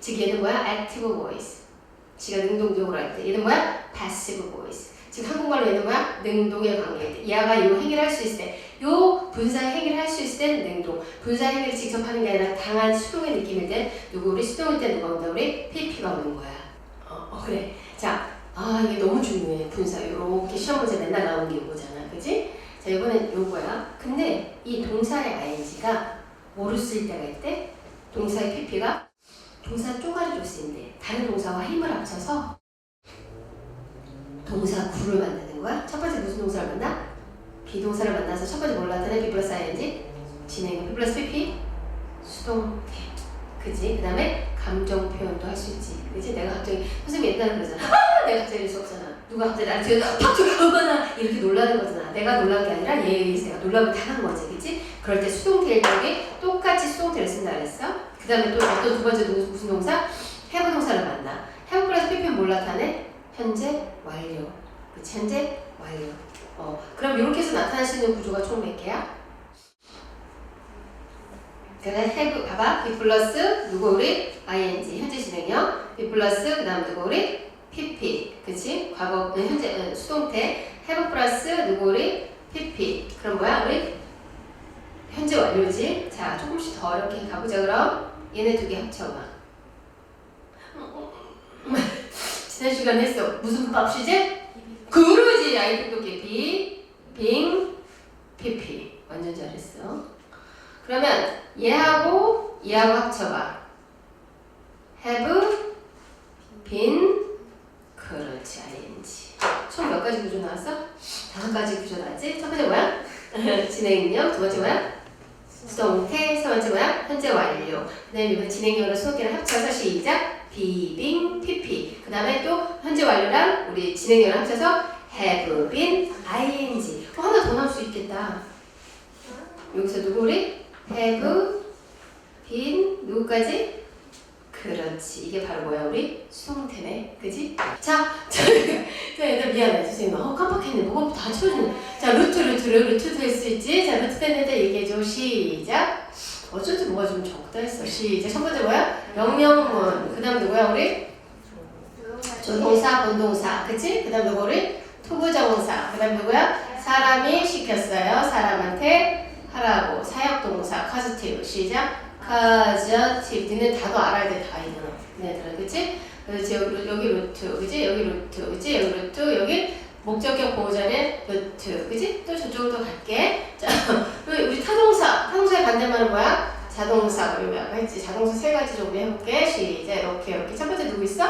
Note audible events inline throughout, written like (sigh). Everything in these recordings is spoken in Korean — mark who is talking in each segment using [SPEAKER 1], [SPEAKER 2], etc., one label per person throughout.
[SPEAKER 1] 즉 얘는 뭐야? active voice. 지가 능동적으로 할 때. 얘는 뭐야? passive voice. 즉 한국말로 얘는 뭐야? 능동의 관계일 때. 얘가 이 행위를 할 수 있을 때. 요 분사의 행위를 할 수 있을 땐 능동. 분사 행위를 직접 하는 게 아니라 당한 수동의 느낌일 땐 누구 우리 수동일 때 누가 온다? 우리 PP가 오는 거야. 어, 어 그래. 자, 아 이게 너무 중요해. 분사. 요렇게 시험 문제 맨날 나오는 게 이거잖아. 그지? 자, 이번엔 요거야. 근데 이 동사의 ing가 뭐로 쓰일 때가 있대? 동사의 pp가 동사 쪼가리로 쓰인대. 다른 동사와 힘을 합쳐서 동사 구를 만드는 거야. 첫 번째 무슨 동사를 만나? 비동사를 만나서 첫 번째 뭘 나타내? B 플러스 ing 진행 B 플러스 pp 수동태 그지? 그 다음에 감정 표현도 할 수 있지 그지? 내가 갑자기 선생님 옛날에 그러잖아 아! (laughs) 내가 갑자기 이럴 수 없잖아 누가 갑자기 나한테 뒤에 팍 죽어거나 이렇게 놀라는 거잖아 내가 놀란 게 아니라 내가 놀람을 당한 거지 그지? 그럴 때 수동태일 적에 똑같이 수동태를 쓴다 그랬어 그 다음에 또 어떤 두 번째 동- 무슨 동사? have 동사를 만나 have 플러스 pp는 뭘 나타내? 현재 완료 그치? 현재 완료 어, 그럼 이렇게 해서 있는 구조가 총 몇 개야? 그래, have, 봐봐. B 플러스, 누구 우리? ing, 현재 진행형. B 플러스, 그 다음 누구 우리? Pp. 과거, 네, 현재, 어, 수동태. have 플러스, 누구 우리? pp. 그럼 뭐야? 우리? 현재 완료지? 자, 조금씩 더 어렵게 가보자, 그럼. 얘네 두 개 합쳐봐. 지난 시간에 했어. 무슨 밥시지? 그러지 아이 똑똑해 비, 빙, 피피 완전 잘했어 그러면 얘하고 얘하고 합쳐봐 have, been 그렇지 ing 총 몇 가지 구조 나왔어? 다섯 가지 구조 나왔지? 첫 번째 뭐야? (laughs) 진행력 두 번째 뭐야? 수동태 세 번째 뭐야? 현재 완료 그 다음에 이번 진행력이랑 수동태를 합쳐서 시작 비빙 pp 그 다음에 또 현재 완료랑 우리 진행력을 합쳐서 have been ing 어, 하나 더 나올 수 있겠다 여기서 누구 우리 have been 누구까지? 그렇지. 이게 바로 뭐야 우리? 수동태네 그지? 자, 자, 자 얘들 미안해. 선생님 어 깜빡했네. 뭐가 다 쳐주네. 자 루트 루트를 루트 될 수 있지? 자 루트 됐는데 얘기해줘. 시작. 어쩐지 뭐가 좀 적다 했어. 시작. 첫 번째 뭐야? 명령문. 그 다음 누구야 우리? 조동사 본동사. 그치? 그 다음 누구 우리? 투부정사. 그 다음 누구야? 사람이 시켰어요. 사람한테 하라고. 사역동사. 카즈티브 시작 카즈티브 니네 다도 알아야 돼 다이는 니네들은 그치? 그래서 여기, 루- 여기 루트 그치? 여기 루트 그치? 여기 루트 여기 목적격 보호자는 루트 그치? 또 저쪽으로 또 갈게 자 (laughs) 우리 타동사 타동사의 반대말은 뭐야? 자동사 그리고 아까 했지 자동사 세 가지 정도 해볼게 시작 이렇게 이렇게 첫 번째 누구 있어?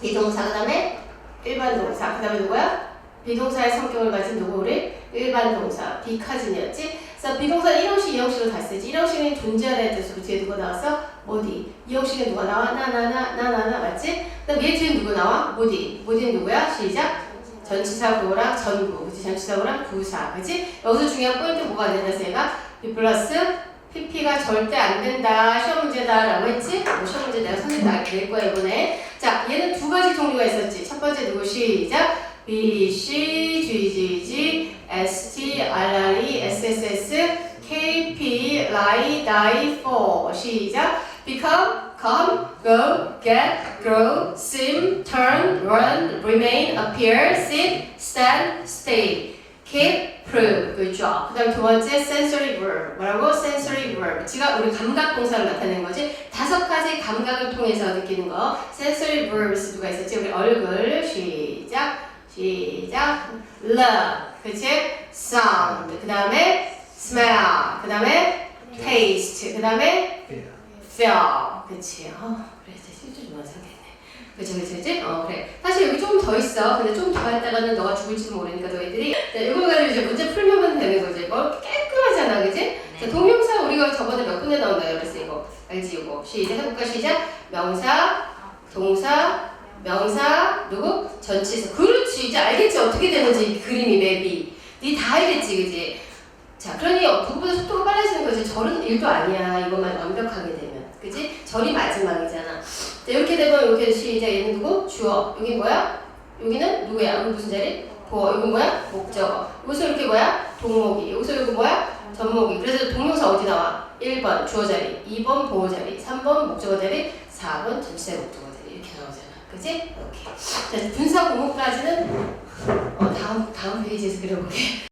[SPEAKER 1] 비동사 그 다음에 일반 동사 그 다음에 누구야? 비동사의 성격을 가진 누구 우리? 일반 동사 비카진이었지? 그래서 비동사 1형식 2형식으로 다 쓰지 1형식은 존재하는 뜻으로 뒤에 누가 나왔어? 어디 2형식에 누가 나와? 나 나 나 나 나 나 맞지? 그 다음 얘 뒤에 누구 나와? 모디 모디는 누구야? 시작 전치사 구호랑 전구 그치? 전치사 구호랑 부사 그치? 여기서 중요한 포인트 뭐가 된다 얘가 B 플러스 PP가 절대 안 된다 시험 문제다 라고 했지? 뭐 시험 문제 내가 선생님도 알게 될 거야 이번에 자 얘는 두 가지 종류가 있었지 첫 번째 누구 시작 B, C, G, G, G, S, T, R, R, E, die, fall 시작 become, come, go, get, grow, seem, turn, run, remain, appear, sit, stand, stay keep, prove, good job. 그 다음 두 번째 sensory verb. 뭐라고? sensory verb. 지가 우리 감각 동사를 나타내는 거지. 다섯 가지 감각을 통해서 느끼는 거. sensory verbs 누가 있었지? 우리 얼굴. 시작. 시작. look. 그치? sound. 그 다음에 smell. 그 다음에 taste. 그 다음에 feel. 그치? 어, 그래. 이제 실제 좀 완성됐네. 그치, 그치, 그치? 어, 그래. 사실 여기 조금 더 있어. 근데 좀 더 했다가는 너가 죽을지도 모르니까 너희들이. 자, 이걸 가지고 이제 문제 풀면 되는 거지. 뭐 깔끔하잖아, 그치? 자, 동명사 우리가 저번에 몇 군데 나온다 그랬어, 이거. 알지, 이거. 시작 해볼까, 시작. 명사, 동사, 명사, 누구? 전치사. 그렇지. 이제 알겠지, 어떻게 되는지, 이 그림이, 맵이. 니 다 알겠지, 그치? 자, 그러니 누구보다 속도가 빨라지는 거지. 절은 일도 아니야. 이것만 완벽하게 되면. 그지? 절이 마지막이잖아. 자, 이렇게 되면 이렇게 시작. 얘는 누구? 주어. 여기 뭐야? 여기는 누구야? 무슨 자리? 보어. 여기 뭐야? 목적어. 여기서 이렇게 뭐야? 동목이. 여기서 여기 뭐야? 전목이. 그래서 동명사 어디 나와? 1번 주어 자리, 2번 보호 자리, 3번 목적어 자리, 4번 전치사 목적어 자리 이렇게 나오잖아. 그지? 이렇게. 자, 분사 구문까지는 어, 다음 다음 페이지에서 그려볼게.